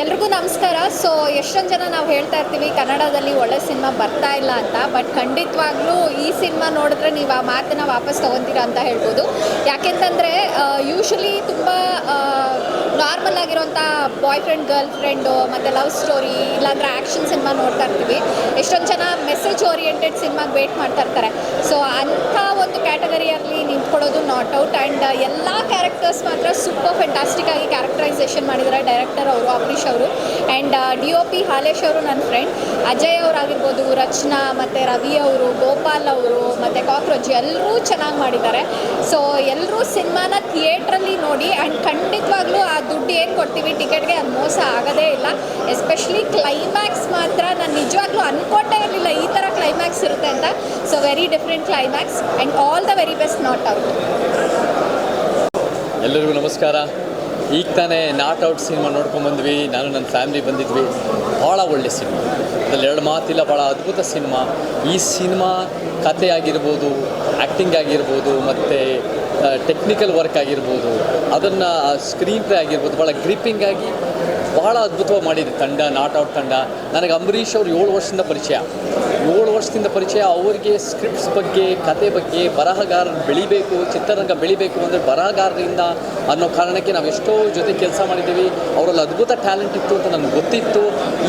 ಎಲ್ರಿಗೂ ನಮಸ್ಕಾರ. ಸೊ ಎಷ್ಟೊಂದು ಜನ ನಾವು ಹೇಳ್ತಾ ಇರ್ತೀವಿ, ಕನ್ನಡದಲ್ಲಿ ಒಳ್ಳೆ ಸಿನಿಮಾ ಬರ್ತಾ ಇಲ್ಲ ಅಂತ ಬಟ್ ಖಂಡಿತವಾಗ್ಲೂ ಈ ಸಿನಿಮಾ ನೋಡಿದ್ರೆ ನೀವು ಆ ಮಾತನ್ನ ವಾಪಸ್ ತೊಗೊತೀರಾ ಅಂತ ಹೇಳ್ಬೋದು. ಯಾಕೆಂತಂದರೆ ಯೂಶಲಿ ತುಂಬ ನಾರ್ಮಲ್ ಆಗಿರೋಂಥ ಬಾಯ್ ಫ್ರೆಂಡ್ ಗರ್ಲ್ ಫ್ರೆಂಡು ಮತ್ತು ಲವ್ ಸ್ಟೋರಿ ಇಲ್ಲಾಂದ್ರೆ ಆ್ಯಕ್ಷನ್ ಸಿನಿಮಾ ನೋಡ್ತಾ ಇರ್ತೀವಿ. ಎಷ್ಟೊಂದು ಜನ ಮೆಸೇಜ್ ಓರಿಯೆಂಟೆಡ್ ಸಿನಿಮಾಗೆ ವೇಟ್ ಮಾಡ್ತಾ ಇರ್ತಾರೆ. ಸೊ ಅಂಥ ಒಂದು ಕ್ಯಾಟಗರಿಯಲ್ಲಿ ನಿಂತ್ಕೊಳ್ಳೋದು ನಾಟ್ ಔಟ್ ಆ್ಯಂಡ್ ಎಲ್ಲ ಕ್ಯಾರೆಕ್ಟರ್ಸ್ ಮಾತ್ರ ಸೂಪರ್ ಫ್ಯಾಂಟಾಸ್ಟಿಕ್ ಆಗಿ ಕ್ಯಾರೆಕ್ಟರೈಸೇಷನ್ ಮಾಡಿದ್ದಾರೆ. ಡೈರೆಕ್ಟರ್ ಅವರು ಅಂಬರೀಷ್ ಅವರು. And D O P Halesh ಅವರು ನನ್ನ ಫ್ರೆಂಡ್ ಅಜಯ್ ಅವರಾಗಿರ್ಬೋದು, ರಚನಾ ಮತ್ತು ರವಿ ಅವರು, ಗೋಪಾಲ್ ಅವರು ಮತ್ತು ಕಾಕ್ರೋಚ್ ಎಲ್ಲರೂ ಚೆನ್ನಾಗಿ ಮಾಡಿದ್ದಾರೆ. ಸೊ ಎಲ್ಲರೂ ಸಿನಿಮಾನ ಥಿಯೇಟ್ರಲ್ಲಿ ನೋಡಿ ಆ್ಯಂಡ್ ಖಂಡಿತವಾಗ್ಲೂ ಆ ದುಡ್ಡು ಏನು ಕೊಡ್ತೀವಿ ಟಿಕೆಟ್ಗೆ ಅದು ಮೋಸ ಆಗೋದೇ ಇಲ್ಲ. ಎಸ್ಪೆಷಲಿ ಕ್ಲೈಮ್ಯಾಕ್ಸ್ ಮಾತ್ರ ನಾನು ನಿಜವಾಗ್ಲೂ ಅನ್ಕೊಂಡೇ ಇರಲಿಲ್ಲ ಈ ಥರ ಕ್ಲೈಮ್ಯಾಕ್ಸ್ ಇರುತ್ತೆ ಅಂತ. So very different climax and all the very best not out ಎಲ್ಲರಿಗೂ ನಮಸ್ಕಾರ. ಈಗ ತಾನೇ ನಾಟ್ ಔಟ್ ಸಿನಿಮಾ ನೋಡ್ಕೊಂಬಂದ್ವಿ ನಾನು ನನ್ನ ಫ್ಯಾಮಿಲಿ ಬಂದಿದ್ವಿ. ಭಾಳ ಒಳ್ಳೆ ಸಿನಿಮಾ. ಅದರಲ್ಲಿ ಎರಡು ಮಾತಿಲ್ಲ, ಭಾಳ ಅದ್ಭುತ ಸಿನಿಮಾ. ಈ ಸಿನಿಮಾ ಕತೆ ಆಗಿರ್ಬೋದು ಆ್ಯಕ್ಟಿಂಗ್ ಆಗಿರ್ಬೋದು, ಮತ್ತು ಟೆಕ್ನಿಕಲ್ ವರ್ಕ್ ಆಗಿರ್ಬೋದು, ಅದನ್ನು ಸ್ಕ್ರೀನ್ ಪ್ಲೇ ಆಗಿರ್ಬೋದು, ಭಾಳ ಗ್ರಿಪ್ಪಿಂಗ್ ಆಗಿ ಬಹಳ ಅದ್ಭುತವಾಗಿ ಮಾಡಿದೆ ತಂಡ, ನಾಟ್ ಔಟ್ ತಂಡ. ನನಗೆ ಅಂಬರೀಷ್ ಅವರು ಏಳು ವರ್ಷದಿಂದ ಪರಿಚಯ. ಏಳು ವರ್ಷದಿಂದ ಪರಿಚಯ. ಅವರಿಗೆ ಸ್ಕ್ರಿಪ್ಟ್ಸ್ ಬಗ್ಗೆ, ಕತೆ ಬಗ್ಗೆ ಬರಹಗಾರರು ಬೆಳಿಬೇಕು, ಚಿತ್ರರಂಗ ಬೆಳಿಬೇಕು ಅಂದರೆ ಬರಹಗಾರರಿಂದ ಅನ್ನೋ ಕಾರಣಕ್ಕೆ ನಾವು ಎಷ್ಟೋ ಜೊತೆ ಕೆಲಸ ಮಾಡಿದ್ದೀವಿ. ಅವರಲ್ಲಿ ಅದ್ಭುತ ಟ್ಯಾಲೆಂಟ್ ಇತ್ತು ಅಂತ ನನಗೆ ಗೊತ್ತಿತ್ತು.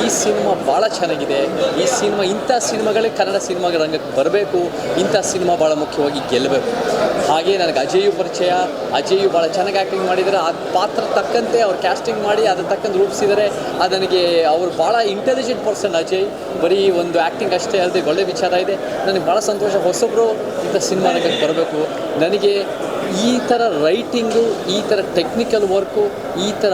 ಈ ಸಿನಿಮಾ ಭಾಳ ಚೆನ್ನಾಗಿದೆ. ಈ ಸಿನಿಮಾ, ಇಂಥ ಸಿನಿಮಾಗಳೇ ಕನ್ನಡ ಸಿನಿಮಾ ರಂಗಕ್ಕೆ ಬರಬೇಕು. ಇಂಥ ಸಿನಿಮಾ ಭಾಳ ಮುಖ್ಯವಾಗಿ ಗೆಲ್ಲಬೇಕು. ಹಾಗೆ ನನಗೆ ಅಜಯು ಪರಿಚಯ. ಅಜಯು ಭಾಳ ಚೆನ್ನಾಗಿ ಆ್ಯಕ್ಟಿಂಗ್ ಮಾಡಿದ್ದಾರೆ. ಆ ಪಾತ್ರ ತಕ್ಕಂತೆ ಅವ್ರು ಕ್ಯಾಸ್ಟಿಂಗ್ ಮಾಡಿ ಅದ್ರ ತಕ್ಕಂತೆ ರೂಪಿಸಿದ್ದಾರೆ ಅದು ನನಗೆ ಅವರು ಭಾಳ ಇಂಟೆಲಿಜೆಂಟ್ ಪರ್ಸನ್ ಅಜಯ್. ಬರೀ ಒಂದು ಆ್ಯಕ್ಟಿಂಗ್ ಅಷ್ಟೇ ಅಲ್ಲದೆ ಒಳ್ಳೆ ವಿಚಾರ ಇದೆ. ನನಗೆ ಭಾಳ ಸಂತೋಷ. ಹೊಸಬ್ರು ಇಂಥ ಸಿನಿಮಾ ರಂಗಕ್ಕೆ ಬರಬೇಕು. ನನಗೆ ಈ ಥರ ರೈಟಿಂಗು ಈ ಥರ ಟೆಕ್ನಿಕಲ್ ವರ್ಕು ಈ ಥರ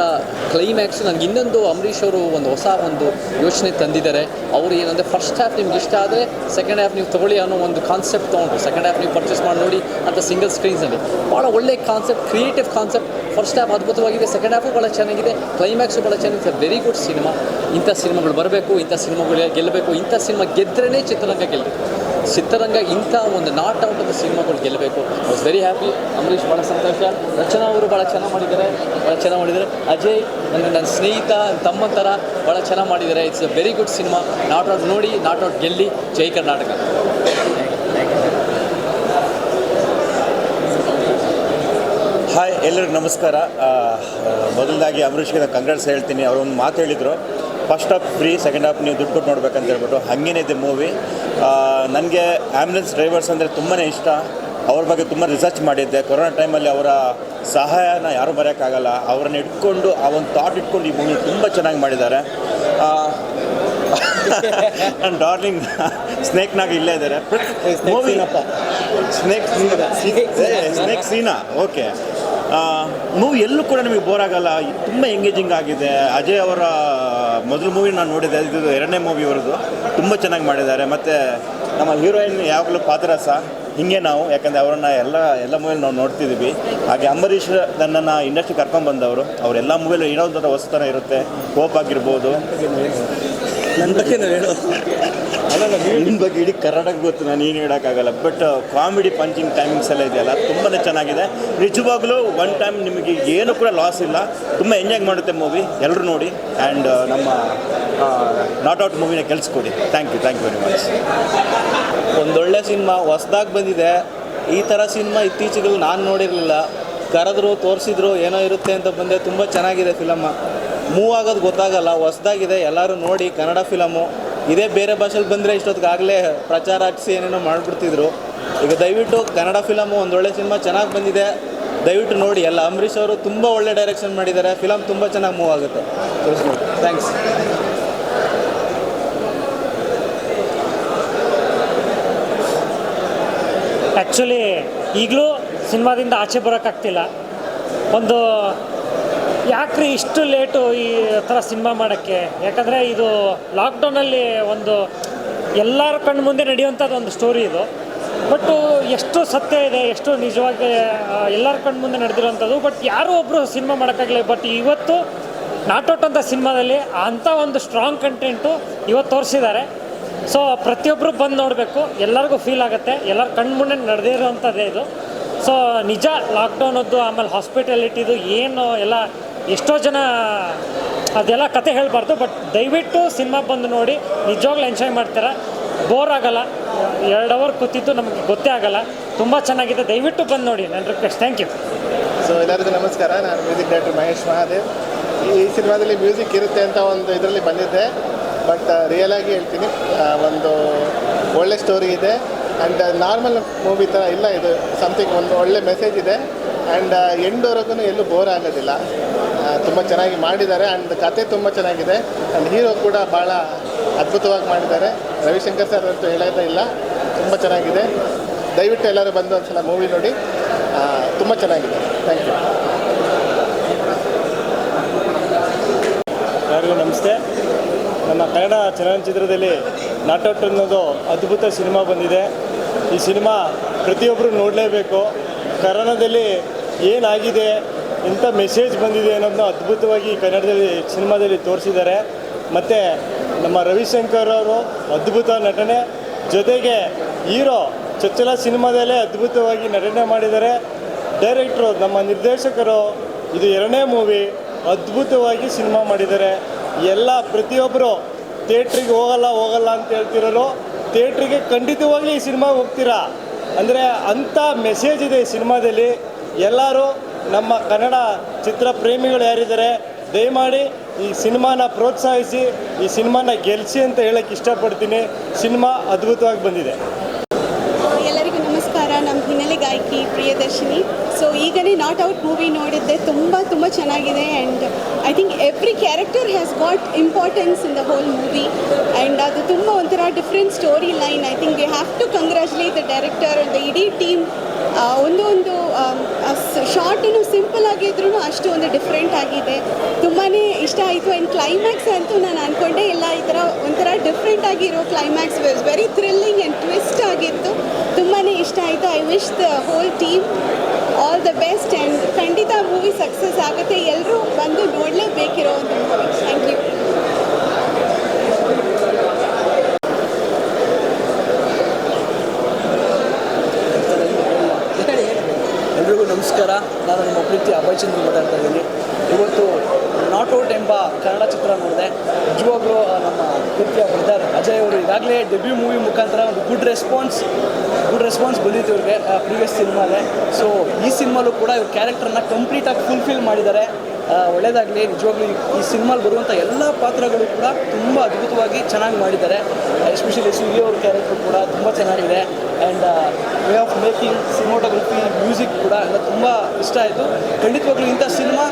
ಕ್ಲೈಮ್ಯಾಕ್ಸ್ ನನಗೆ ಇನ್ನೊಂದು ಅಂಬರೀಷ್ ಅವರು ಒಂದು ಹೊಸ ಒಂದು ಯೋಚನೆ ತಂದಿದ್ದಾರೆ. ಅವರು ಏನಂದರೆ ಫಸ್ಟ್ ಹ್ಯಾಫ್ ನಿಮ್ಗೆ ಇಷ್ಟ ಆದರೆ ಸೆಕೆಂಡ್ ಹ್ಯಾಫ್ ನೀವು ತೊಗೊಳ್ಳಿ ಅನ್ನೋ ಒಂದು ಕಾನ್ಸೆಪ್ಟ್ ತೊಗೊಂಡ್ರು. ಸೆಕೆಂಡ್ ಹ್ಯಾಫ್ ನೀವು ಪರ್ಚೇಸ್ ಮಾಡಿ ನೋಡಿ ಅಂತ ಸಿಂಗಲ್ ಸ್ಕ್ರೀನ್ಸಲ್ಲಿ ಭಾಳ ಒಳ್ಳೆ concept creative concept first half ಅದ್ಭುತವಾಗಿದೆ ಸೆಕೆಂಡ್ ಹ್ಯಾಫು ಭಾಳ ಚೆನ್ನಾಗಿದೆ. ಕ್ಲೈಮ್ಯಾಕ್ಸು ಭಾಳ ಚೆನ್ನಾಗಿದೆ. ವೆರಿ ಗುಡ್ ಸಿನಿಮಾ ಇಂಥ ಸಿನಿಮಾಗಳು ಬರಬೇಕು, ಇಂಥ ಸಿನಿಮಾಗಳು ಗೆಲ್ಲಬೇಕು ಇಂಥ ಸಿನಿಮಾ ಗೆದ್ರೇ ಚಿತ್ರರಂಗ ಗೆಲ್ಲಬೇಕು ಚಿತ್ರರಂಗ ಇಂಥ ಒಂದು ನಾಟ್ ಔಟ್ ಆಫ್ ಸಿನಿಮಾಗಳು ಗೆಲ್ಲಬೇಕು. ವಾಸ್ ವೆರಿ ಹ್ಯಾಪಿ ಅಂಬರೀಷ್ ಭಾಳ ಸಂತೋಷ. ರಚನಾ ಅವರು ಭಾಳ ಚೆನ್ನಾಗಿ ಮಾಡಿದ್ದಾರೆ. ಭಾಳ ಚೆನ್ನಾಗಿ ಮಾಡಿದ್ದಾರೆ. ಅಜಯ್, ನನ್ನ ನನ್ನ ಸ್ನೇಹಿತ, ತಮ್ಮ ಥರ ಭಾಳ ಚೆನ್ನಾಗಿ ಮಾಡಿದ್ದಾರೆ. It's a very good cinema Not Out ನೋಡಿ ನಾಟ್ ಔಟ್ ಗೆಲ್ಲಿ. ಜೈ ಕರ್ನಾಟಕ. ಹಾಯ್ ಎಲ್ಲರಿಗೂ ನಮಸ್ಕಾರ. ಮೊದಲದಾಗಿ ಅಂಬರೀಷ್ಗೆ ನಾನು ಕಂಗ್ರಾಟ್ಸ್ ಹೇಳ್ತೀನಿ. ಒಂದು ಮಾತು ಹೇಳಿದರು. First half free second half ನೀವು ದುಡ್ಡು ಕೊಟ್ಟು ನೋಡ್ಬೇಕಂತ ಹೇಳ್ಬಿಟ್ಟು ಹಾಗೇನೆ ಇದೆ ಮೂವಿ. ನನಗೆ ಆ್ಯಂಬುಲೆನ್ಸ್ ಡ್ರೈವರ್ಸ್ ಅಂದರೆ ತುಂಬಾ ಇಷ್ಟ. ಅವ್ರ ಬಗ್ಗೆ ತುಂಬ ರಿಸರ್ಚ್ ಮಾಡಿದ್ದೆ. ಕೊರೋನಾ ಟೈಮಲ್ಲಿ ಅವರ ಸಹಾಯನ ಯಾರೂ ಬರೋಕ್ಕಾಗಲ್ಲ ಅವ್ರನ್ನ ಇಟ್ಕೊಂಡು ಆ ಒಂದು ಥಾಟ್ ಇಟ್ಕೊಂಡು ಈ ಮೂವಿ ತುಂಬ ಚೆನ್ನಾಗಿ ಮಾಡಿದ್ದಾರೆ. ನನ್ನ ಡಾರ್ಲಿಂಗ್ ಸ್ನೇಕ್ನಾಗ ಇಲ್ಲೇ ಇದ್ದಾರೆ. Movie snake snake Seena okay. Movie ಎಲ್ಲೂ ಕೂಡ ನಿಮಗೆ ಬೋರ್ ಆಗಲ್ಲ. ತುಂಬ ಎಂಗೇಜಿಂಗ್ ಆಗಿದೆ. ಅಜಯ್ ಅವರ ಮೊದಲ ಮೂವಿ ನಾನು ನೋಡಿದ್ದೆ, ಇದು ಎರಡನೇ ಮೂವಿ ಅವರದು ತುಂಬ ಚೆನ್ನಾಗಿ ಮಾಡಿದ್ದಾರೆ. ಮತ್ತು ನಮ್ಮ ಹೀರೋಯಿನ್ ಯಾವಾಗಲೂ ಪಾದರಸ. ಹಿಂಗೆ ನಾವು ಯಾಕಂದರೆ ಅವರನ್ನು ಎಲ್ಲ ಎಲ್ಲ ಮೂವಿಯಲ್ಲಿ ನಾವು ನೋಡ್ತಿದ್ದೀವಿ. ಹಾಗೆ ಅಂಬರೀಷ್ ನನ್ನನ್ನು ಇಂಡಸ್ಟ್ರಿ ಕರ್ಕೊಂಡು ಬಂದವರು. ಅವರೆಲ್ಲ ಮೂವಿಯಲ್ಲಿ ಏನೋ ಒಂದು ಹೊಸತನ ಇರುತ್ತೆ. ಹೋಪ್ ಆಗಿರ್ಬೋದು. ನನ್ನ ಬಗ್ಗೆ ಹೇಳು ಅಲ್ಲ ನಿಮ್ಮ ಬಗ್ಗೆ ಇಡೀ ಕರ್ನಾಟಕ ಗೊತ್ತು ನಾನು ಏನು ಹೇಳೋಕ್ಕಾಗಲ್ಲ. ಬಟ್ ಕಾಮಿಡಿ ಪಂಚಿಂಗ್ ಟೈಮಿಂಗ್ಸ್ ಎಲ್ಲ ಇದೆಯಲ್ಲ ತುಂಬಾ ಚೆನ್ನಾಗಿದೆ. ನಿಜವಾಗ್ಲೂ ಒನ್ ಟೈಮ್ ನಿಮಗೆ ಏನು ಕೂಡ ಲಾಸ್ ಇಲ್ಲ. ತುಂಬ ಎಂಜಾಯ್ ಮಾಡುತ್ತೆ ಮೂವಿ ಎಲ್ಲರೂ ನೋಡಿ. ಆ್ಯಂಡ್ ನಮ್ಮ ನಾಟ್ ಔಟ್ ಮೂವಿನ ಕೆಲ್ಸ್ಕೊಡಿ thank you thank you very much ಒಂದೊಳ್ಳೆ ಸಿನಿಮಾ ಹೊಸ್ದಾಗಿ ಬಂದಿದೆ. ಈ ಥರ ಸಿನಿಮಾ ಇತ್ತೀಚೆಗೆ ನಾನು ನೋಡಿರಲಿಲ್ಲ. ಕರೆದ್ರು, ತೋರಿಸಿದ್ರು, ಏನೋ ಇರುತ್ತೆ ಅಂತ ಬಂದೆ. ತುಂಬ ಚೆನ್ನಾಗಿದೆ ಫಿಲಮ್ಮ ಮೂವ್ ಆಗೋದು ಗೊತ್ತಾಗಲ್ಲ. ಹೊಸ್ದಾಗಿದೆ. ಎಲ್ಲರೂ ನೋಡಿ, ಕನ್ನಡ ಫಿಲಮು ಇದೇ ಬೇರೆ ಭಾಷೆಲಿ ಬಂದರೆ ಇಷ್ಟೊತ್ತಿಗಾಗಲೇ ಪ್ರಚಾರ ಹಚ್ಚಿಸಿ ಏನೇನೋ ಮಾಡಿಬಿಡ್ತಿದ್ರು. ಈಗ ದಯವಿಟ್ಟು ಕನ್ನಡ ಫಿಲಮು ಒಂದೊಳ್ಳೆ ಸಿನಿಮಾ ಚೆನ್ನಾಗಿ ಬಂದಿದೆ. ದಯವಿಟ್ಟು ನೋಡಿ. ಎಲ್ಲ ಅಂಬರೀಷ್ ಅವರು ತುಂಬ ಒಳ್ಳೆ ಡೈರೆಕ್ಷನ್ ಮಾಡಿದ್ದಾರೆ. ಫಿಲಮ್ ತುಂಬ ಚೆನ್ನಾಗಿ ಮೂವ್ ಆಗುತ್ತೆ. ಥ್ಯಾಂಕ್ಸ್ ಆ್ಯಕ್ಚುಲಿ ಈಗಲೂ ಸಿನಿಮಾದಿಂದ ಆಚೆ ಬರೋಕ್ಕಾಗ್ತಿಲ್ಲ. ಒಂದು ಯಾಕ್ರಿ ಇಷ್ಟು ಲೇಟು ಈ ಥರ ಸಿನಿಮಾ ಮಾಡೋಕ್ಕೆ? ಯಾಕಂದರೆ ಇದು ಲಾಕ್ಡೌನಲ್ಲಿ ಒಂದು ಎಲ್ಲರ ಕಣ್ಣು ಮುಂದೆ ನಡೆಯುವಂಥದ್ದು ಒಂದು ಸ್ಟೋರಿ ಇದು. ಬಟ್ಟು ಎಷ್ಟು ಸತ್ಯ ಇದೆ, ಎಷ್ಟು ನಿಜವಾಗಿ ಎಲ್ಲರ ಕಣ್ಣು ಮುಂದೆ ನಡೆದಿರುವಂಥದ್ದು, ಬಟ್ ಯಾರೂ ಒಬ್ಬರು ಸಿನಿಮಾ ಮಾಡೋಕ್ಕಾಗಲಿ, ಬಟ್ ಇವತ್ತು ನಾಟೌಟ್ ಅಂತ ಸಿನಿಮಾದಲ್ಲಿ ಅಂಥ ಒಂದು ಸ್ಟ್ರಾಂಗ್ ಕಂಟೆಂಟು ಇವತ್ತು ತೋರಿಸಿದ್ದಾರೆ. ಸೊ ಪ್ರತಿಯೊಬ್ಬರು ಬಂದು ನೋಡಬೇಕು, ಎಲ್ಲರಿಗೂ ಫೀಲ್ ಆಗುತ್ತೆ, ಎಲ್ಲರ ಕಣ್ಮುಂಡೆ ನಡೆದೇ ಇರೋವಂಥದ್ದೇ ಇದು. ಸೊ ನಿಜ ಲಾಕ್ಡೌನದ್ದು ಆಮೇಲೆ ಹಾಸ್ಪಿಟಾಲಿಟಿದು ಏನು ಎಲ್ಲ, ಎಷ್ಟೋ ಜನ ಅದೆಲ್ಲ ಕತೆ ಹೇಳಬಾರ್ದು ಬಟ್ ದಯವಿಟ್ಟು ಸಿನಿಮಾ ಬಂದು ನೋಡಿ, ನಿಜವಾಗ್ಲೂ ಎಂಜಾಯ್ ಮಾಡ್ತಾರೆ? ಬೋರ್ ಆಗಲ್ಲ. ಎರಡು ಅವರ್ ಕೂತಿದ್ದು ನಮಗೆ ಗೊತ್ತೇ ಆಗಲ್ಲ. ತುಂಬ ಚೆನ್ನಾಗಿದೆ. ದಯವಿಟ್ಟು ಬಂದು ನೋಡಿ ನನ್ನ ರಿಕ್ವೆಸ್ಟ್ ಥ್ಯಾಂಕ್ ಯು ಸೊ ಎಲ್ಲರಿಗೂ ನಮಸ್ಕಾರ. ನಾನು ಮ್ಯೂಸಿಕ್ ಡೈರೆಕ್ಟರ್ ಮಹೇಶ್ ಮಹಾದೇವ್. ಈ ಸಿನಿಮಾದಲ್ಲಿ ಮ್ಯೂಸಿಕ್ ಇರುತ್ತೆ ಅಂತ ಒಂದು ಇದರಲ್ಲಿ ಬಂದಿದ್ದೆ. ಬಟ್ ರಿಯಲ್ ಆಗಿ ಹೇಳ್ತೀನಿ. ಒಂದು ಒಳ್ಳೆ ಸ್ಟೋರಿ ಇದೆ. ಆ್ಯಂಡ್ ನಾರ್ಮಲ್ ಮೂವಿ ಥರ ಇಲ್ಲ ಇದು. ಸಮಥಿಂಗ್ ಒಂದು ಒಳ್ಳೆ ಮೆಸೇಜ್ ಇದೆ. ಆ್ಯಂಡ್ ಎಂಡ್ವರೆಗೂ ಎಲ್ಲೂ ಬೋರ್ ಆಗೋದಿಲ್ಲ. ತುಂಬ ಚೆನ್ನಾಗಿ ಮಾಡಿದ್ದಾರೆ. ಆ್ಯಂಡ್ ಕತೆ ತುಂಬ ಚೆನ್ನಾಗಿದೆ. ಆ್ಯಂಡ್ ಹೀರೋ ಕೂಡ ಭಾಳ ಅದ್ಭುತವಾಗಿ ಮಾಡಿದ್ದಾರೆ. ರವಿಶಂಕರ್ ಸರ್ ಅಂತೂ ಹೇಳೋದೇ ಇಲ್ಲ. ತುಂಬ ಚೆನ್ನಾಗಿದೆ. ದಯವಿಟ್ಟು ಎಲ್ಲರೂ ಬಂದು ಒಂದು ಸಲ ಮೂವಿ ನೋಡಿ ತುಂಬ ಚೆನ್ನಾಗಿದೆ. ಥ್ಯಾಂಕ್ ಯು ಎಲ್ಲರಿಗೂ ನಮಸ್ತೆ ನಮ್ಮ ಕನ್ನಡ ಚಲನಚಿತ್ರದಲ್ಲಿ ನಾಟೌಟ್ ಅನ್ನೋದು ಅದ್ಭುತ ಸಿನಿಮಾ ಬಂದಿದೆ. ಈ ಸಿನಿಮಾ ಪ್ರತಿಯೊಬ್ಬರು ನೋಡಲೇಬೇಕು. ಕನ್ನಡದಲ್ಲಿ ಏನಾಗಿದೆ ಎಂಥ ಮೆಸೇಜ್ ಬಂದಿದೆ ಅನ್ನೋದನ್ನ ಅದ್ಭುತವಾಗಿ ಕನ್ನಡದಲ್ಲಿ, ಸಿನಿಮಾದಲ್ಲಿ ತೋರಿಸಿದ್ದಾರೆ. ಮತ್ತು ನಮ್ಮ ರವಿಶಂಕರ್ ಅವರು ಅದ್ಭುತ ನಟನೆ. ಜೊತೆಗೆ ಹೀರೋ ಚೊಚ್ಚಲ ಸಿನಿಮಾದಲ್ಲೇ ಅದ್ಭುತವಾಗಿ ನಟನೆ ಮಾಡಿದ್ದಾರೆ. ಡೈರೆಕ್ಟ್ರು, ನಮ್ಮ ನಿರ್ದೇಶಕರು, ಇದು ಎರಡನೇ ಮೂವಿ. ಅದ್ಭುತವಾಗಿ ಸಿನಿಮಾ ಮಾಡಿದ್ದಾರೆ. ಎಲ್ಲ ಪ್ರತಿಯೊಬ್ಬರು ಥಿಯೇಟ್ರಿಗೆ ಹೋಗಲ್ಲ ಹೋಗಲ್ಲ ಅಂತ ಹೇಳ್ತಿರೋರು, ಥಿಯೇಟ್ರಿಗೆ ಖಂಡಿತವಾಗಿ ಈ ಸಿನಿಮಾ ಹೋಗ್ತೀರಾ? ಅಂದರೆ ಅಂಥ ಮೆಸೇಜ್ ಇದೆ ಈ ಸಿನಿಮಾದಲ್ಲಿ. ಎಲ್ಲರೂ ನಮ್ಮ ಕನ್ನಡ ಚಿತ್ರ ಪ್ರೇಮಿಗಳು ಯಾರಿದ್ದಾರೆ, ದಯಮಾಡಿ ಈ ಸಿನಿಮಾನ ಪ್ರೋತ್ಸಾಹಿಸಿ, ಈ ಸಿನಿಮಾನ ಗೆಲ್ಲಿಸಿ ಅಂತ ಹೇಳಕ್ಕೆ ಇಷ್ಟಪಡ್ತೀನಿ. ಸಿನಿಮಾ ಅದ್ಭುತವಾಗಿ ಬಂದಿದೆ ಎಲ್ಲರಿಗೂ ನಮಸ್ಕಾರ ನಮ್ಮ ಹಿನ್ನೆಲೆ ಗಾಯಕಿ Priyadarshini so not out movie ನೋಡಿದ್ದೆ. ತುಂಬ ತುಂಬ ಚೆನ್ನಾಗಿದೆ and I think every character has got importance in the whole movie and ಅದು ತುಂಬ ಒಂಥರ different story line I think we have to congratulate the director the ಇಡೀ ಟೀಮ್ ಒಂದು ಒಂದು ಶಾರ್ಟು ಸಿಂಪಲ್ ಆಗಿದ್ರೂ ಅಷ್ಟು ಒಂದು ಡಿಫ್ರೆಂಟ್ ಆಗಿದೆ. ತುಂಬಾ ಇಷ್ಟ ಆಯಿತು. ಆ್ಯಂಡ್ ಕ್ಲೈಮ್ಯಾಕ್ಸ್ ಅಂತೂ ನಾನು ಅಂದ್ಕೊಂಡೆ ಎಲ್ಲ ಈ ಥರ ಒಂಥರ ಡಿಫ್ರೆಂಟ್ ಆಗಿರೋ climax was very thrilling and twist ಆಗಿತ್ತು. ತುಂಬಾ ಇಷ್ಟ ಆಯಿತು. I wish the whole team all the best and ಖಂಡಿತ ಮೂವಿ ಸಕ್ಸಸ್ ಆಗುತ್ತೆ. ಎಲ್ಲರೂ ಬಂದು ನೋಡಲೇಬೇಕಿರೋ ಒಂದು ಮೂವಿ ಥ್ಯಾಂಕ್ ಯು ನಮಸ್ಕಾರ. ನಾನು ನಿಮ್ಮ ಪ್ರೀತಿ ಅಭಯ್ ಚಂದ್ರ ಮಾತಾಡ್ತಾ ಇದ್ದೀನಿ ಇವತ್ತು ನಾಟ್ ಔಟ್ ಎಂಬ ಕನ್ನಡ ಚಿತ್ರ ನೋಡಿದೆ ನಿಜವಾಗ್ಲೂ ಆ, ನಮ್ಮ ಪ್ರೀತಿಯ ಬ್ರದರ್ ಅಜಯ್ ಅವರು ಈಗಾಗಲೇ ಡೆಬ್ಯೂ ಮೂವಿ ಮುಖಾಂತರ ಒಂದು ಗುಡ್ ರೆಸ್ಪಾನ್ಸ್ ಗುಡ್ ರೆಸ್ಪಾನ್ಸ್ ಬಂದಿತ್ತು ಇವ್ರಿಗೆ ಪ್ರೀವಿಯಸ್ ಸಿನಿಮಾಲೆ ಸೊ ಈ ಸಿನಿಮಾಲೂ ಕೂಡ ಇವ್ರ ಕ್ಯಾರೆಕ್ಟರ್ನ ಕಂಪ್ಲೀಟಾಗಿ ಫುಲ್ಫಿಲ್ ಮಾಡಿದ್ದಾರೆ. ಒಳ್ಳೆಯದಾಗಲಿ ನಿಜವಾಗ್ಲೂ ಈ- ಸಿನಿಮಾಲಿ ಬರುವಂಥ ಎಲ್ಲ ಪಾತ್ರಗಳು ಕೂಡ ತುಂಬ ಅದ್ಭುತವಾಗಿ ಚೆನ್ನಾಗಿ ಮಾಡಿದ್ದಾರೆ. ಎಸ್ಪೆಷಲಿ ಸೂರ್ಯ ಅವ್ರ ಕ್ಯಾರೆಕ್ಟರ್ ಕೂಡ ತುಂಬ ಚೆನ್ನಾಗಿದೆ. And way of making cinematography music ಕೂಡ ಎಲ್ಲ ತುಂಬ ಇಷ್ಟ ಆಯಿತು. ಖಂಡಿತವಾಗ್ಲೂ ಇಂಥ ಸಿನಿಮಾ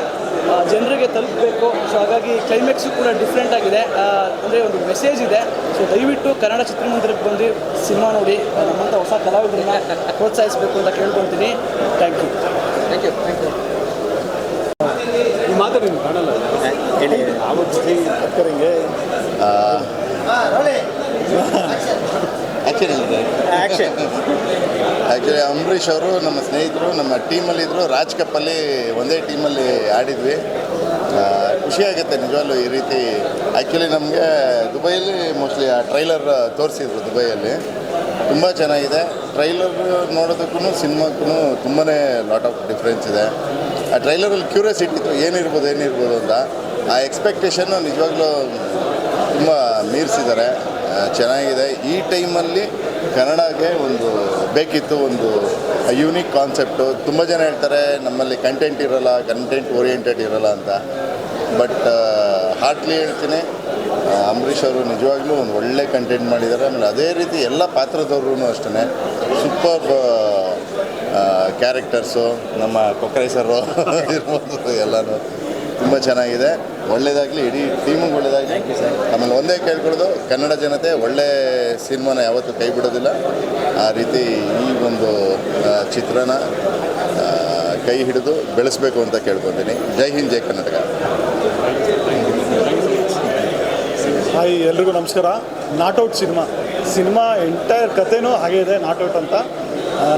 ಜನರಿಗೆ ತಲುಪಬೇಕು. ಸೊ ಹಾಗಾಗಿ ಕ್ಲೈಮ್ಯಾಕ್ಸು ಕೂಡ ಡಿಫ್ರೆಂಟ್ ಆಗಿದೆ. ಅಂದರೆ ಒಂದು ಮೆಸೇಜ್ ಇದೆ. ಸೊ ದಯವಿಟ್ಟು ಕನ್ನಡ ಚಿತ್ರಮಂದಿರಕ್ಕೆ ಬಂದು ಸಿನಿಮಾ ನೋಡಿ ನಮ್ಮಂಥ ಹೊಸ ಕಲಾವಿದರನ್ನ ಪ್ರೋತ್ಸಾಹಿಸಬೇಕು ಅಂತ ಕೇಳ್ಕೊತೀನಿ thank you thank you thank you actually Ambarish ಅವರು ನಮ್ಮ ಸ್ನೇಹಿತರು ನಮ್ಮ ಟೀಮಲ್ಲಿದ್ದರು ರಾಜ್ ಕಪ್ಪಲ್ಲಿ ಒಂದೇ ಟೀಮಲ್ಲಿ ಆಡಿದ್ವಿ. ಖುಷಿಯಾಗುತ್ತೆ ನಿಜವಾಗ್ಲೂ ಈ ರೀತಿ. ಆ್ಯಕ್ಚುಲಿ ನಮಗೆ ದುಬೈಯಲ್ಲಿ ಮೋಸ್ಟ್ಲಿ ಆ ಟ್ರೈಲರ್ ತೋರಿಸಿದ್ರು ದುಬೈಯಲ್ಲಿ. ತುಂಬ ಚೆನ್ನಾಗಿದೆ. ಟ್ರೈಲರ್ ನೋಡೋದಕ್ಕೂ ಸಿನಿಮಾಕ್ಕೂ ತುಂಬಾ ಲಾಟ್ ಆಫ್ ಡಿಫ್ರೆನ್ಸ್ ಇದೆ. ಆ ಟ್ರೈಲರಲ್ಲಿ ಕ್ಯೂರಿಯಾಸಿಟಿ ಇತ್ತು ಏನಿರ್ಬೋದು ಏನಿರ್ಬೋದು ಅಂತ. ಆ ಎಕ್ಸ್ಪೆಕ್ಟೇಷನ್ನು ನಿಜವಾಗ್ಲೂ ತುಂಬ ಮೀರಿಸಿದ್ದಾರೆ. ಚೆನ್ನಾಗಿದೆ. ಈ ಟೈಮಲ್ಲಿ ಕನ್ನಡಗೆ ಒಂದು ಬೇಕಿತ್ತು, ಒಂದು ಯೂನಿಕ್ ಕಾನ್ಸೆಪ್ಟು ತುಂಬ ಜನ ಹೇಳ್ತಾರೆ, ನಮ್ಮಲ್ಲಿ ಕಂಟೆಂಟ್ ಇರೋಲ್ಲ ಕಂಟೆಂಟ್ ಓರಿಯೆಂಟೆಡ್ ಇರೋಲ್ಲ ಅಂತ. ಬಟ್ ಹಾರ್ಟ್ಲಿ ಹೇಳ್ತೀನಿ ಅಂಬರೀಷ್ ಅವರು ನಿಜವಾಗ್ಲೂ ಒಂದು ಒಳ್ಳೆ ಕಂಟೆಂಟ್ ಮಾಡಿದ್ದಾರೆ. ಆಮೇಲೆ ಅದೇ ರೀತಿ ಎಲ್ಲ ಪಾತ್ರದವ್ರೂ ಅಷ್ಟೇ ಸೂಪರ್ ಕ್ಯಾರೆಕ್ಟರ್ಸು ನಮ್ಮ ಕೊಕ್ಕರೆ ಸರು ಇರ್ಬೋದು ಎಲ್ಲನೂ ತುಂಬ ಚೆನ್ನಾಗಿದೆ. ಒಳ್ಳೇದಾಗಲಿ ಇಡೀ ಟೀಮಿಗೆ ಒಳ್ಳೇದಾಗಲಿ. ಆಮೇಲೆ ಒಂದೇ ಕೇಳ್ಕೊಳ್ಳೋದು ಕನ್ನಡ ಜನತೆ ಒಳ್ಳೆ ಸಿನಿಮಾನ ಯಾವತ್ತೂ ಕೈ ಬಿಡೋದಿಲ್ಲ. ಆ ರೀತಿ ಈ ಒಂದು ಚಿತ್ರನ ಕೈ ಹಿಡಿದು ಬೆಳೆಸಬೇಕು ಅಂತ ಕೇಳ್ಕೊತೀನಿ. ಜೈ ಹಿಂದ್ ಜೈ ಕರ್ನಾಟಕ. ಹಾಯ್ ಎಲ್ರಿಗೂ ನಮಸ್ಕಾರ. Not out cinema. Cinema entire ಕಥೆನೂ ಹಾಗೆ ಇದೆ ನಾಟ್ ಔಟ್ ಅಂತ.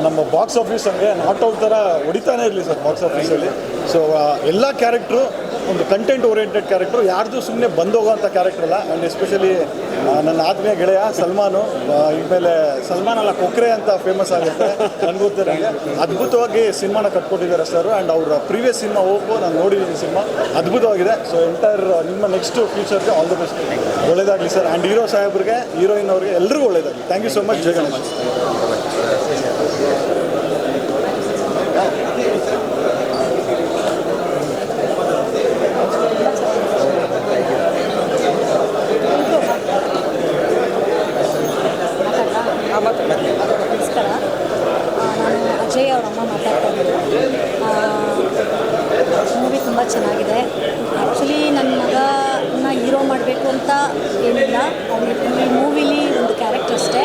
ನಮ್ಮ ಬಾಕ್ಸ್ ಆಫೀಸ್ ಹಂಗೆ ನಾಟ್ಔಟ್ ಥರ ಹೊಡಿತಾನೆ ಇರಲಿ ಸರ್ ಬಾಕ್ಸ್ ಆಫೀಸಲ್ಲಿ ಸೊ ಎಲ್ಲ ಕ್ಯಾರೆಕ್ಟ್ರು ಒಂದು ಕಂಟೆಂಟ್ ಓರಿಯೆಂಟೆಡ್ ಕ್ಯಾರೆಕ್ಟ್ರು ಯಾರ್ದು ಸುಮ್ಮನೆ ಬಂದೋಗೋಂಥ ಕ್ಯಾರೆಕ್ಟರ್ ಅಲ್ಲ. ಆ್ಯಂಡ್ ಎಸ್ಪೆಷಲಿ ನನ್ನ ಆತ್ಮೀಯ ಗೆಳೆಯ ಸಲ್ಮಾನು ಇನ್ಮೇಲೆ ಸಲ್ಮಾನ್ ಅಲ್ಲ, ಕೊಕ್ರೆ ಅಂತ ಫೇಮಸ್ ಆಗುತ್ತೆ ನನಗೆ ಗೊತ್ತಿರಂಗೆ ಅದ್ಭುತವಾಗಿ ಸಿನಿಮಾನ ಕಟ್ಕೊಟ್ಟಿದ್ದಾರೆ ಸರ್ ಆ್ಯಂಡ್ ಅವ್ರ ಪ್ರೀವಿಯಸ್ ಸಿನಿಮಾ ಹೋಗೋ ನಾನು ನೋಡಿದ್ದೀನಿ ಸಿನಿಮಾ ಅದ್ಭುತವಾಗಿದೆ. ಸೊ ಎಂಟೈರ್ ನಿಮ್ಮ ನೆಕ್ಸ್ಟ್ ಫ್ಯೂಚರ್ಗೆ ಆಲ್ ದ ಬೆಸ್ಟ್ ಒಳ್ಳೇದಾಗಲಿ ಸರ್ ಆ್ಯಂಡ್ ಹೀರೋ ಸಾಹೇಬ್ರಿಗೆ ಹೀರೋಯಿನ್ ಅವ್ರಿಗೆ ಎಲ್ಲರಿಗೂ ಒಳ್ಳೇದಾಗಲಿ. Thank you so much Jaya Ganesh ನಮಸ್ಕಾರ ಆ, ನಾನು ಅಜಯ್ ಅವ್ರ ಅಮ್ಮ ಮಾತಾಡ್ತಾ ಇರೋದು ಮೂವಿ ತುಂಬ ಚೆನ್ನಾಗಿದೆ ಆ್ಯಕ್ಚುಲಿ ನನ್ನ ಮಗನ ಹೀರೋ ಮಾಡಬೇಕು ಅಂತ ಏನಿಲ್ಲ ಅವ್ನು ಈ ಮೂವಿಲಿ ಒಂದು ಕ್ಯಾರೆಕ್ಟರ್ ಅಷ್ಟೇ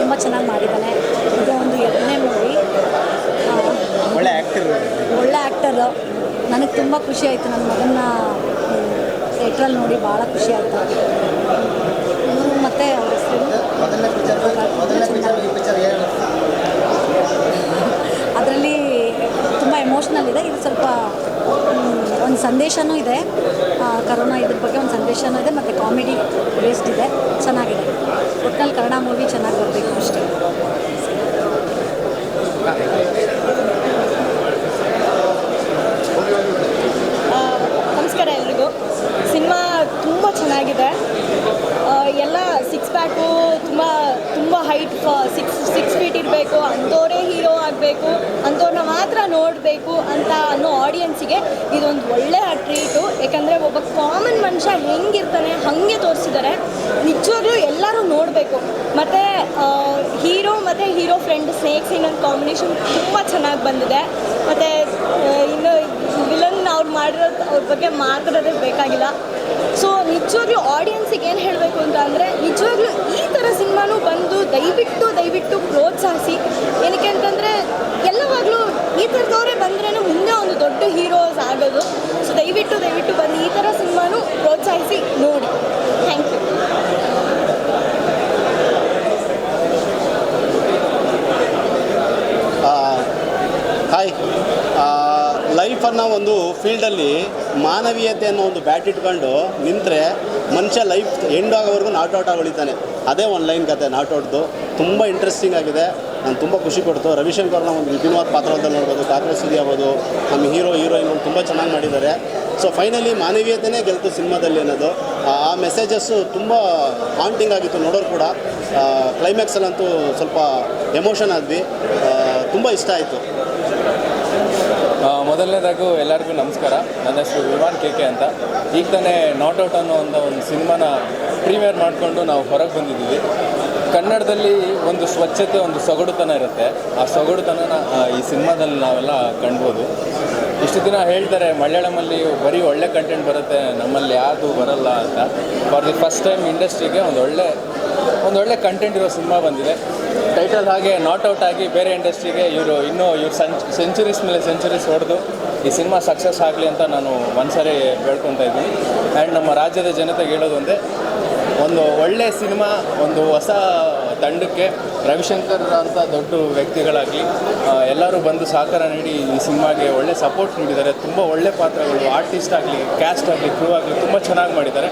ತುಂಬ ಚೆನ್ನಾಗಿ ಮಾಡಿದ್ದಾನೆ ಇದು ಒಂದು ಎರಡನೇ ಮೂವಿ ಒಳ್ಳೆ ಆ್ಯಕ್ಟರ್ ಒಳ್ಳೆ ಆ್ಯಕ್ಟರು ನನಗೆ ತುಂಬ ಖುಷಿ ಆಯಿತು. ನನ್ನ ಮಗನ್ನ ಥಿಯೇಟ್ರಲ್ಲಿ ನೋಡಿ ಭಾಳ ಖುಷಿ ಆಯಿತು. ಮತ್ತು ಅದರಲ್ಲಿ ತುಂಬ ಎಮೋಷ್ನಲ್ ಇದೆ. ಇದು ಸ್ವಲ್ಪ ಒಂದು ಸಂದೇಶನೂ ಇದೆ. ಕರೋನಾ ಇದ್ರ ಬಗ್ಗೆ ಒಂದು ಸಂದೇಶನೂ ಇದೆ ಮತ್ತು ಕಾಮಿಡಿ ಬೇಸ್ಡ್ ಇದೆ. ಚೆನ್ನಾಗಿದೆ. ಒಟ್ನಲ್ಲಿ ಕನ್ನಡ ಮೂವಿ ಚೆನ್ನಾಗಿ ಬರಬೇಕು ಅಷ್ಟೇ ನಮಸ್ಕಾರ ಎಲ್ರಿಗೂ ಸಿನಿಮಾ ತುಂಬ ಚೆನ್ನಾಗಿದೆ ಆ, ಎಲ್ಲ ಸಿಕ್ಸ್ ಪ್ಯಾಕು ತುಂಬ ತುಂಬ ಹೈಟ್ ಸಿಕ್ಸ್ ಸಿಕ್ಸ್ ಫೀಟ್ ಇರಬೇಕು ಅಂಥವರೇ ಹೀರೋ ಆಗಬೇಕು ಅಂಥವ್ರನ್ನ ಮಾತ್ರ ನೋಡಬೇಕು ಅಂತ ಅನ್ನೋ ಆಡಿಯನ್ಸಿಗೆ ಇದೊಂದು ಒಳ್ಳೆಯ ಟ್ರೀಟು ಯಾಕಂದರೆ ಒಬ್ಬ ಕಾಮನ್ ಮನುಷ್ಯ ಹೆಂಗಿರ್ತಾನೆ ಹಾಗೆ ತೋರಿಸಿದ್ದಾರೆ ನಿಜವಾಗ್ಲೂ ಎಲ್ಲರೂ ನೋಡಬೇಕು ಮತ್ತು ಹೀರೋ ಮತ್ತು hero friend snake scene combination ತುಂಬ ಚೆನ್ನಾಗಿ ಬಂದಿದೆ. ಮತ್ತು ಇನ್ನು ವಿಲನ್ ಅವ್ರು ಮಾಡಿರೋದು ಅವ್ರ ಬಗ್ಗೆ ಮಾತಾಡೋದೇ ಬೇಕಾಗಿಲ್ಲ. ಸೊ ನಿಜವಾಗ್ಲೂ ಆಡಿಯನ್ಸಿಗೆ ಏನು ಹೇಳಬೇಕು ಅಂತ ಅಂದರೆ, ನಿಜವಾಗ್ಲೂ ಈ ಥರ ಸಿನಿಮಾನು ಬಂದು ದಯವಿಟ್ಟು ದಯವಿಟ್ಟು ಪ್ರೋತ್ಸಾಹಿಸಿ. ಏನಕ್ಕೆ ಅಂತಂದರೆ, ಎಲ್ಲವಾಗಲೂ ಈ ಥರದವರೇ ಬಂದ್ರೇ ಮುಂದೆ ಒಂದು ದೊಡ್ಡ ಹೀರೋಸ್ ಆಗೋದು. ಸೊ ದಯವಿಟ್ಟು ದಯವಿಟ್ಟು ಬಂದು ಈ ಥರ ಸಿನಿಮಾನು ಪ್ರೋತ್ಸಾಹಿಸಿ ನೋಡಿ. ಥ್ಯಾಂಕ್ ಯು ಹಾಯ್ ಲೈಫ್ ಅನ್ನೋ ಒಂದು ಫೀಲ್ಡಲ್ಲಿ ಮಾನವೀಯತೆ ಅನ್ನೋ ಒಂದು ಬ್ಯಾಟ್ ಇಟ್ಕೊಂಡು ನಿಂತರೆ ಮನುಷ್ಯ ಲೈಫ್ ಎಂಡ್ ಆಗೋವರೆಗೂ ನಾಟ್ ಔಟ್ ಉಳಿತಾನೆ. ಅದೇ ಒಂದು ಲೈನ್ ಕತೆ, ನಾಟ್ ಔಟ್ದು. ತುಂಬ ಇಂಟ್ರೆಸ್ಟಿಂಗ್ ಆಗಿದೆ. ನಾನು ತುಂಬ ಖುಷಿ ಕೊಡ್ತು ರವಿಶಂಕರ್ನ ಒಂದು ವಿಭಿನ್ನವಾದ ಪಾತ್ರದಲ್ಲಿ ನೋಡ್ಬೋದು. ಕಾಕ್ರೋಚ್ ಸುದಿ ಆಗ್ಬೋದು. ನಮ್ಮ ಹೀರೋ ಹೀರೋಯಿನ್ ತುಂಬ ಚೆನ್ನಾಗಿ ಮಾಡಿದ್ದಾರೆ. ಸೊ ಫೈನಲಿ ಮಾನವೀಯತೆನೇ ಗೆಲ್ತು ಸಿನಿಮಾದಲ್ಲಿ ಅನ್ನೋದು. ಆ- ಮೆಸೇಜಸ್ಸು ತುಂಬ ಹಾಂಟಿಂಗ್ ಆಗಿತ್ತು ನೋಡೋರು ಕೂಡ. ಕ್ಲೈಮ್ಯಾಕ್ಸಲ್ಲಂತೂ ಸ್ವಲ್ಪ ಎಮೋಷನ್ ಆದ್ವಿ. ತುಂಬ ಇಷ್ಟ ಆಯಿತು. ಮೊದಲನೇದಾಗೂ ಎಲ್ಲರಿಗೂ ನಮಸ್ಕಾರ. ನನ್ನ ಹೆಸರು ವಿಮಾನ್ ಕೆ ಕೆ ಅಂತ. ಈಗ ತಾನೇ ನಾಟ್ ಔಟ್ ಅನ್ನೋ ಒಂದು ಒಂದು ಸಿನಿಮಾನ ಪ್ರೀಮಿಯರ್ ಮಾಡಿಕೊಂಡು ನಾವು ಹೊರಗೆ ಬಂದಿದ್ದೀವಿ. ಕನ್ನಡದಲ್ಲಿ ಒಂದು ಸ್ವಚ್ಛತೆ, ಒಂದು ಸೊಗಡುತನ ಇರುತ್ತೆ. ಆ ಸೊಗಡುತನ ಈ ಸಿನಿಮಾದಲ್ಲಿ ನಾವೆಲ್ಲ ಕಾಣ್ಬೋದು ಇಷ್ಟು ದಿನ ಹೇಳ್ತಾರೆ, ಮಲಯಾಳಮಲ್ಲಿ ಬರೀ ಒಳ್ಳೆ ಕಂಟೆಂಟ್ ಬರುತ್ತೆ, ನಮ್ಮಲ್ಲಿ ಯಾವುದು ಬರಲ್ಲ ಅಂತ. ಫಾರ್ ದಿ ಫಸ್ಟ್ ಟೈಮ್ ಇಂಡಸ್ಟ್ರಿಗೆ ಒಂದು ಒಳ್ಳೆ ಒಂದು ಒಳ್ಳೆ ಕಂಟೆಂಟ್ ಇರೋ ಸಿನಿಮಾ ಬಂದಿದೆ. ಟೈಟಲ್ ಹಾಗೆ ನಾಟ್ ಔಟ್ ಆಗಿ ಬೇರೆ ಇಂಡಸ್ಟ್ರಿಗೆ ಇವರು ಇನ್ನೂ ಇವ್ರು ಸೆಂಚ್ ಸೆಂಚುರೀಸ್ ಮೇಲೆ ಸೆಂಚುರೀಸ್ ಹೊಡೆದು ಈ ಸಿನಿಮಾ ಸಕ್ಸಸ್ ಆಗಲಿ ಅಂತ ನಾನು ಒಂದ್ಸರಿ ಬೇಡ್ಕೊತಾ ಇದ್ದೀನಿ. ಆ್ಯಂಡ್ ನಮ್ಮ ರಾಜ್ಯದ ಜನತೆಗೆ ಹೇಳೋದು ಒಂದೇ, ಒಂದು ಒಳ್ಳೆಯ ಸಿನಿಮಾ ಒಂದು ಹೊಸ ತಂಡಕ್ಕೆ ರವಿಶಂಕರ್ ಅಂತ ದೊಡ್ಡ ವ್ಯಕ್ತಿಗಳಾಗಲಿ ಎಲ್ಲರೂ ಬಂದು ಸಹಕಾರ ನೀಡಿ ಈ ಸಿನಿಮಾಗೆ ಒಳ್ಳೆ ಸಪೋರ್ಟ್ ನೀಡಿದ್ದಾರೆ. ತುಂಬ ಒಳ್ಳೆ ಪಾತ್ರಗಳು ಆರ್ಟಿಸ್ಟ್ ಆಗಲಿ ಕ್ಯಾಸ್ಟ್ ಆಗಲಿ ಕ್ರೂ ಆಗಲಿ ತುಂಬ ಚೆನ್ನಾಗಿ ಮಾಡಿದ್ದಾರೆ.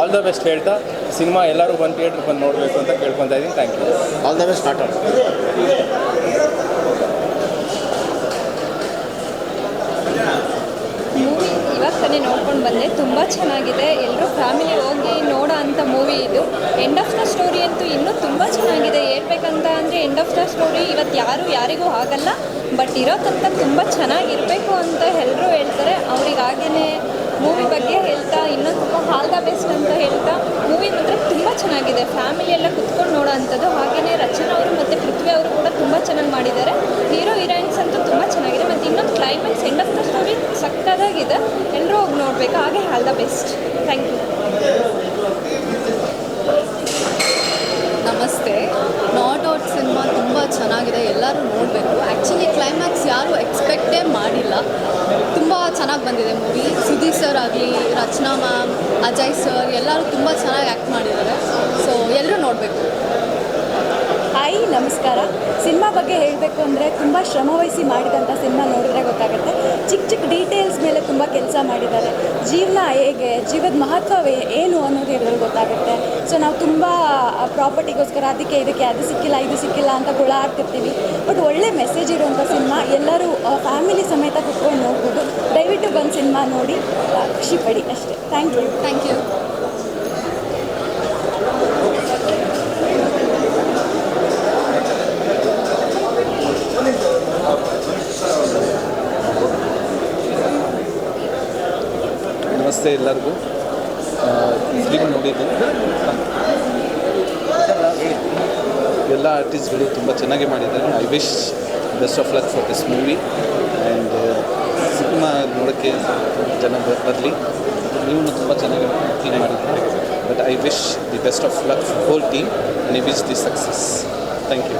ಆಲ್ ದ ಬೆಸ್ಟ್ ಹೇಳ್ತಾ ಸಿನಿಮಾ ಎಲ್ಲರೂ ಬಂದು ಥಿಯೇಟ್ರ್ ಬಂದು ನೋಡಬೇಕು ಅಂತ ಕೇಳ್ಕೊತಾ ಇದ್ದೀನಿ. Thank you all the best not out movie ಇವಾಗ ತಾನೇ ನೋಡ್ಕೊಂಡು ಬಂದೆ. ತುಂಬ ಚೆನ್ನಾಗಿದೆ. ಎಲ್ಲರೂ ಫ್ಯಾಮಿಲಿ ಹೋಗಿ ನೋಡೋ ಅಂತ ಮೂವಿ ಇದು. ಎಂಡ್ ಆಫ್ ದ ಸ್ಟೋರಿ ಅಂತೂ ಇನ್ನೂ ತುಂಬ ಚೆನ್ನಾಗಿದೆ. ಹೇಳ್ಬೇಕಂತ ಅಂದರೆ ಎಂಡ್ ಆಫ್ ದ ಸ್ಟೋರಿ ಇವತ್ತು ಯಾರು ಯಾರಿಗೂ ಆಗಲ್ಲ. ಬಟ್ ಇರೋ ತನಕ ತುಂಬ ಚೆನ್ನಾಗಿರಬೇಕು ಅಂತ ಎಲ್ಲರೂ ಹೇಳ್ತಾರೆ. ಅವ್ರಿಗಾಗೇ ಮೂವಿ ಬಗ್ಗೆ ಹೇಳ್ತಾ ಇನ್ನೊಂದು ತುಂಬ ಹಾಲ್ ದ ಬೆಸ್ಟ್ ಅಂತ ಹೇಳ್ತಾ ಮೂವಿ ಮಾತ್ರ ತುಂಬ ಚೆನ್ನಾಗಿದೆ. ಫ್ಯಾಮಿಲಿ ಎಲ್ಲ ಕುತ್ಕೊಂಡು ನೋಡೋ ಅಂಥದ್ದು ಹಾಗೆಯೇ ರಚನಾ ಅವರು ಮತ್ತು ಪೃಥ್ವಿ ಅವರು ಕೂಡ ತುಂಬ ಚೆನ್ನಾಗಿ ಮಾಡಿದ್ದಾರೆ. ಹೀರೋ ಹೀರೋಯಿನ್ಸ್ ಅಂತೂ ತುಂಬ ಚೆನ್ನಾಗಿದೆ. ಮತ್ತು ಇನ್ನೊಂದು climax end of the story ಸಕ್ಕತ್ತಾಗಿದೆ ಎಲ್ಲರೂ ಹೋಗಿ ನೋಡಬೇಕು. ಹಾಗೆ all the best thank you ನಮಸ್ತೆ ನಾಟ್ ಔಟ್ ಸಿನಿಮಾ ತುಂಬ ಚೆನ್ನಾಗಿದೆ ಎಲ್ಲರೂ ನೋಡಬೇಕು ಆ್ಯಕ್ಚುಲಿ ಕ್ಲೈಮ್ಯಾಕ್ಸ್ ಯಾರೂ ಎಕ್ಸ್ಪೆಕ್ಟೇ ಮಾಡಿಲ್ಲ ತುಂಬ ಚೆನ್ನಾಗಿ ಬಂದಿದೆ ಮೂವಿ ಸುದೀಪ್ ಸರ್ ಆಗಲಿ ರಚನಾ ಮ್ಯಾಮ್ ಅಜಯ್ ಸರ್ ಎಲ್ಲರೂ ತುಂಬ ಚೆನ್ನಾಗಿ ಆ್ಯಕ್ಟ್ ಮಾಡಿದ್ದಾರೆ. ಸೊ ಎಲ್ಲರೂ ನೋಡಬೇಕು. ಹಾಯ್ ನಮಸ್ಕಾರ. ಸಿನಿಮಾ ಬಗ್ಗೆ ಹೇಳಬೇಕು ಅಂದರೆ ತುಂಬ ಶ್ರಮವಹಿಸಿ ಮಾಡಿದಂಥ ಸಿನಿಮಾ ನೋಡಿದ್ರೆ ಗೊತ್ತಾಗುತ್ತೆ. ಚಿಕ್ಕ ಚಿಕ್ಕ ಡೀಟೇಲ್ಸ್ ಮೇಲೆ ತುಂಬ ಕೆಲಸ ಮಾಡಿದ್ದಾರೆ. ಜೀವನ ಹೇಗೆ, ಜೀವದ ಮಹತ್ವವೇ ಏನು ಅನ್ನೋದು ಇದ್ರಲ್ಲಿ ಗೊತ್ತಾಗುತ್ತೆ. ಸೊ ನಾವು ತುಂಬ ಪ್ರಾಪರ್ಟಿಗೋಸ್ಕರ ಅದಕ್ಕೆ ಇದಕ್ಕೆ ಅದು ಸಿಕ್ಕಿಲ್ಲ, ಇದು ಸಿಕ್ಕಿಲ್ಲ ಅಂತ ಗೊಳಾಡ್ತಿರ್ತೀವಿ. ಬಟ್ ಒಳ್ಳೆ ಮೆಸೇಜ್ ಇರುವಂಥ ಸಿನಿಮಾ ಎಲ್ಲರೂ ಫ್ಯಾಮಿಲಿ ಸಮೇತ ಕುತ್ಕೊಂಡು ನೋಡ್ಬೋದು. ದಯವಿಟ್ಟು ಬಂದು ಸಿನಿಮಾ ನೋಡಿ ಖುಷಿಪಡಿ ಖುಷಿ ಪಡಿ ಅಷ್ಟೇ. ಥ್ಯಾಂಕ್ ಯು ಥ್ಯಾಂಕ್ ಯು ನಮಸ್ತೆ ಎಲ್ಲರಿಗೂ. ಫಿಲಿಮ್ ನೋಡಿದ್ದು ಎಲ್ಲ ಆರ್ಟಿಸ್ಟ್ಗಳು ತುಂಬ ಚೆನ್ನಾಗಿ ಮಾಡಿದ್ದಾರೆ. I wish best of luck for this movie and cinema ನೋಡೋಕ್ಕೆ ಜನ ಬರಲಿ. ನೀವು ತುಂಬ ಚೆನ್ನಾಗಿ ಕ್ಲೀನ್ ಮಾಡಿದ್ದಾರೆ. But I wish the best of luck whole team I wish the success thank you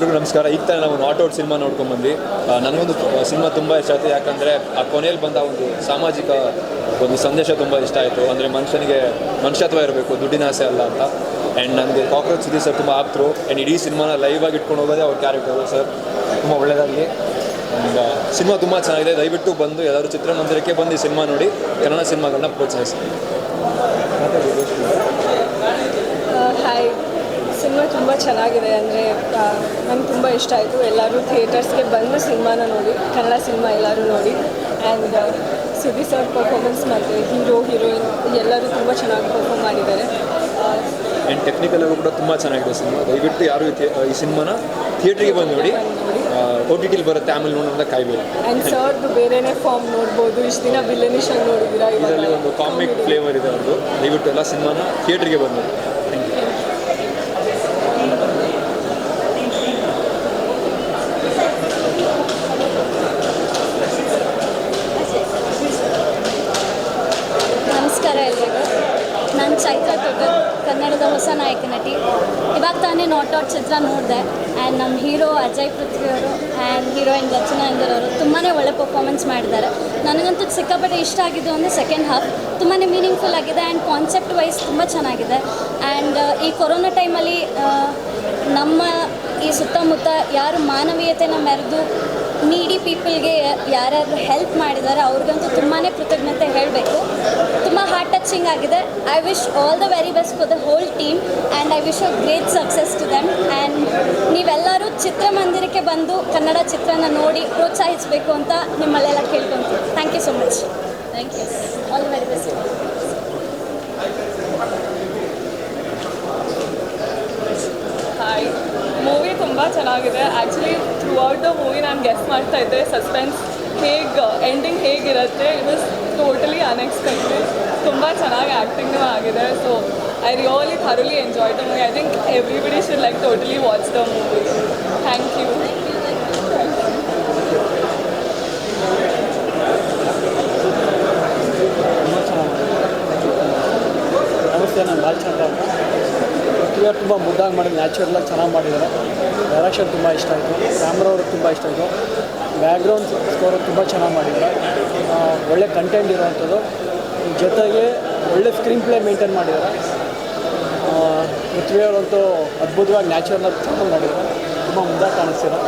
ಎಲ್ರಿಗೂ ನಮಸ್ಕಾರ. ಈಗ ತಾನೇ ನಾವು ನಾಟ್ ಔಟ್ ಸಿನಿಮಾ ನೋಡ್ಕೊಂಡು ಬಂದ್ವಿ. ನನಗೊಂದು ಸಿನಿಮಾ ತುಂಬ ಇಷ್ಟ ಆಯಿತು. ಯಾಕಂದರೆ ಆ ಕೊನೆಯಲ್ಲಿ ಬಂದ ಒಂದು ಸಾಮಾಜಿಕ ಒಂದು ಸಂದೇಶ ತುಂಬ ಇಷ್ಟ ಆಯಿತು. ಅಂದರೆ ಮನುಷ್ಯನಿಗೆ ಮನುಷ್ಯತ್ವ ಇರಬೇಕು, ದುಡ್ಡಿನ ಆಸೆ ಅಲ್ಲ ಅಂತ. ಆ್ಯಂಡ್ ನನಗೆ ಕಾಕ್ರೋಚ್ ಸುದೀಪ್ ಸರ್ ತುಂಬ ಆಪ್ತರು. ಆ್ಯಂಡ್ ಇಡೀ ಸಿನಿಮಾನ ಲೈವ್ ಆಗಿ ಇಟ್ಕೊಂಡು ಹೋಗೋದೇ ಅವ್ರ ಕ್ಯಾರೆಕ್ಟರು ಸರ್. ತುಂಬ ಒಳ್ಳೆಯದಾಗಲಿ ಆ್ಯಂಡ್ ಸಿನಿಮಾ ತುಂಬ ಚೆನ್ನಾಗಿದೆ. ದಯವಿಟ್ಟು ಬಂದು ಎಲ್ಲರೂ ಚಿತ್ರಮಂದಿರಕ್ಕೆ ಬಂದು ಈ ಸಿನಿಮಾ ನೋಡಿ. ಕನ್ನಡ ಸಿನಿಮಾಗಳನ್ನ ಪ್ರೋತ್ಸಾಹಿಸಿ. ಹಾಯ್ ಸಿನಿಮಾ ತುಂಬ ಚೆನ್ನಾಗಿದೆ ಅಂದರೆ ನಂಗೆ ತುಂಬ ಇಷ್ಟ ಆಯಿತು. ಎಲ್ಲರೂ ಥಿಯೇಟರ್ಸ್ಗೆ ಬಂದು ಸಿನಿಮಾನ ನೋಡಿ ಕನ್ನಡ ಸಿನಿಮಾ ಎಲ್ಲರೂ ನೋಡಿ. ಆ್ಯಂಡ್ ಸುದೀಪ್ ಸರ್ ಪರ್ಫಾರ್ಮೆನ್ಸ್ ಮತ್ತು ಹೀರೋ ಹೀರೋಯಿನ್ ಎಲ್ಲರೂ ತುಂಬ ಚೆನ್ನಾಗಿ ಪರ್ಫಾರ್ಮ್ ಮಾಡಿದ್ದಾರೆ. ಆ್ಯಂಡ್ ಟೆಕ್ನಿಕಲ್ ಆಗೂ ಕೂಡ ತುಂಬ ಚೆನ್ನಾಗಿದೆ ಸಿನಿಮಾ. ದಯವಿಟ್ಟು ಯಾರು ಈ ಸಿನಿಮಾನ ಥಿಯೇಟ್ರಿಗೆ ಬಂದು ನೋಡಿ. ಓ ಟಿ ಟಿಲಿ ಬರುತ್ತೆ ಆಮೇಲೆ ನೋಡೋಣ ಕಾಯ್ಬೇಕು. ಆ್ಯಂಡ್ ಸರ್ದು ಬೇರೆನೇ ಫಾರ್ಮ್ ನೋಡ್ಬೋದು. ಇಷ್ಟು ದಿನ ವಿಲನಿಶ್ ಆಗಿ ನೋಡಿದ್ದೀರಾ ಇದರಲ್ಲಿ ಒಂದು ಕಾಮಿಕ್ ಫ್ಲೇವರ್ ಇದೆ ಅವ್ರದ್ದು ದಯವಿಟ್ಟು ಎಲ್ಲ ಸಿನಿಮಾನ ಥಿಯೇಟ್ರಿಗೆ ಬಂದು ನಮಸ್ಕಾರ ಎಲ್ರಿಗೂ ನಾನು ಚೈತ್ರ ತೊಗರ್ ಕನ್ನಡದ ಹೊಸ ನಾಯಕ ನಟಿ ಔಟ್ ಚಿತ್ರ ನೋಡಿದೆ. ಆ್ಯಂಡ್ ನಮ್ಮ ಹೀರೋ ಅಜಯ್ ಪೃಥ್ವಿ ಅವರು ಆ್ಯಂಡ್ ಹೀರೋಯಿನ್ ರಚನಾ ಎಂದರ್ ಅವರು ತುಂಬಾ ಒಳ್ಳೆ ಪರ್ಫಾರ್ಮೆನ್ಸ್ ಮಾಡಿದ್ದಾರೆ. ನನಗಂತೂ ಸಿಕ್ಕಾಪಟ್ಟೆ ಇಷ್ಟ ಆಗಿದ್ದು ಅಂದರೆ ಸೆಕೆಂಡ್ ಹಾಫ್ ತುಂಬಾ ಮೀನಿಂಗ್ಫುಲ್ ಆಗಿದೆ ಆ್ಯಂಡ್ ಕಾನ್ಸೆಪ್ಟ್ ವೈಸ್ ತುಂಬ ಚೆನ್ನಾಗಿದೆ. ಆ್ಯಂಡ್ ಈ ಕೊರೋನಾ ಟೈಮಲ್ಲಿ ನಮ್ಮ ಈ ಸುತ್ತಮುತ್ತ ಯಾರು ಮಾನವೀಯತೆನ ಮೆರೆದು ನೀಡಿ ಪೀಪಲ್ಗೆ ಯಾರ್ಯಾರು ಹೆಲ್ಪ್ ಮಾಡಿದ್ದಾರೆ ಅವ್ರಿಗಂತೂ ತುಂಬಾ ಕೃತಜ್ಞತೆ ಹೇಳಬೇಕು. ತುಂಬ ಹಾರ್ಟ್ ಟಚಿಂಗ್ ಆಗಿದೆ. I wish all the very best for the whole team and I wish a great success to them and ನೀವೆಲ್ಲರೂ ಚಿತ್ರಮಂದಿರಕ್ಕೆ ಬಂದು ಕನ್ನಡ ಚಿತ್ರನ ನೋಡಿ ಪ್ರೋತ್ಸಾಹಿಸಬೇಕು ಅಂತ ನಿಮ್ಮಲ್ಲೆಲ್ಲ ಕೇಳ್ಕೊತೀನಿ thank you so much thank you all the very best hi movie ತುಂಬ ಚೆನ್ನಾಗಿದೆ actually throughout the movie ನಾನು ಗೆಸ್ ಮಾಡ್ತಾ ಇದ್ದೆ ಸಸ್ಪೆನ್ಸ್ ಹೇಗೆ ಎಂಡಿಂಗ್ ಹೇಗಿರುತ್ತೆ ಇಟ್ ವಾಸ್ ಟೋಟಲಿ ಅನ್ಎಕ್ಸ್ಪೆಕ್ಟೆಡ್ ತುಂಬ ಚೆನ್ನಾಗಿ ಆ್ಯಕ್ಟಿಂಗ್ನೂ ಆಗಿದೆ so I really thoroughly enjoy the movie I think everybody should like totally watch the movie thank you ನಮಸ್ತೆ ನಾನು ಬಾಲಚಂದ್ರ ಅಂತ ಕ್ಲಿಯರ್ ತುಂಬ ಮುದ್ದಾಗಿ ಮಾಡಿದ್ರು ನ್ಯಾಚುರಲಾಗಿ ಚೆನ್ನಾಗಿ ಮಾಡಿದ್ದಾರೆ. ಡೈರೆಕ್ಷನ್ ತುಂಬ ಇಷ್ಟ ಆಯಿತು. ಕ್ಯಾಮ್ರಾ ಅವ್ರಿಗೆ ತುಂಬ ಇಷ್ಟ ಆಯಿತು. ಬ್ಯಾಕ್ಗ್ರೌಂಡ್ ಸ್ಕೋರ್ ತುಂಬ ಚೆನ್ನಾಗಿ ಮಾಡಿದ್ದಾರೆ. ಒಳ್ಳೆ ಕಂಟೆಂಟ್ ಇರೋವಂಥದ್ದು. ಜೊತೆಗೆ ಒಳ್ಳೆ ಸ್ಕ್ರೀನ್ ಪ್ಲೇ ಮೇಂಟೈನ್ ಮಾಡಿದ್ದಾರೆ. ಪೃಥ್ವಿಯವರಂತೂ ಅದ್ಭುತವಾಗಿ ನ್ಯಾಚುರಲಾಗಿ ಚೆನ್ನಾಗಿ ಮಾಡಿದ್ದಾರೆ. ತುಂಬ ಮುದ್ದಾಗಿ ಕಾಣಿಸ್ತಿದೆ.